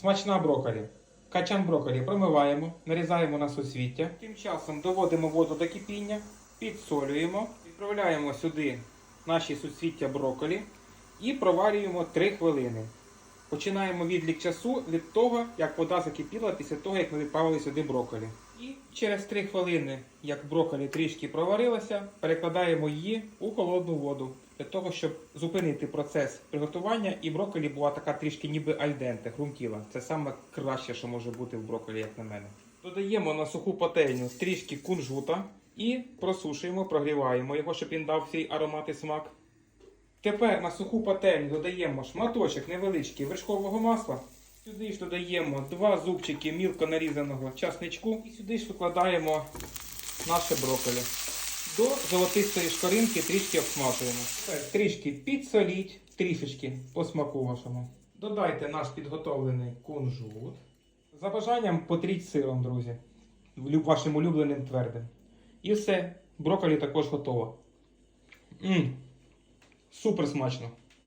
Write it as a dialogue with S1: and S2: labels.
S1: Смачна брокколі. Качан брокколі промиваємо, нарізаємо на суцвіття. Тим часом доводимо воду до кипіння, підсолюємо, відправляємо сюди наші суцвіття брокколі і проварюємо 3 хвилини. Починаємо відлік часу від того, як вода закипіла після того, як ми відправили сюди брокколі. І через 3 хвилини, як брокколі трішки проварилася, перекладаємо її у холодну воду для того, щоб зупинити процес приготування, і брокколі була така трішки ніби альденте, хрумтіла. Це саме краще, що може бути в брокколі, як на мене. Додаємо на суху пательню трішки кунжута і просушуємо, прогріваємо його, щоб він дав свій аромат і смак. Тепер на суху пательню додаємо шматочок невеличкий вершкового масла. Сюди ж додаємо два зубчики мілко нарізаного часничку і сюди ж викладаємо наше брокколі. До золотистої шкоринки трішки обсмажуємо. Трішки підсоліть, трішечки по вашому. Додайте наш підготовлений кунжут. За бажанням потріть сиром, друзі. Вашим улюбленим твердим. І все. Брокколі також готово. Супер смачно.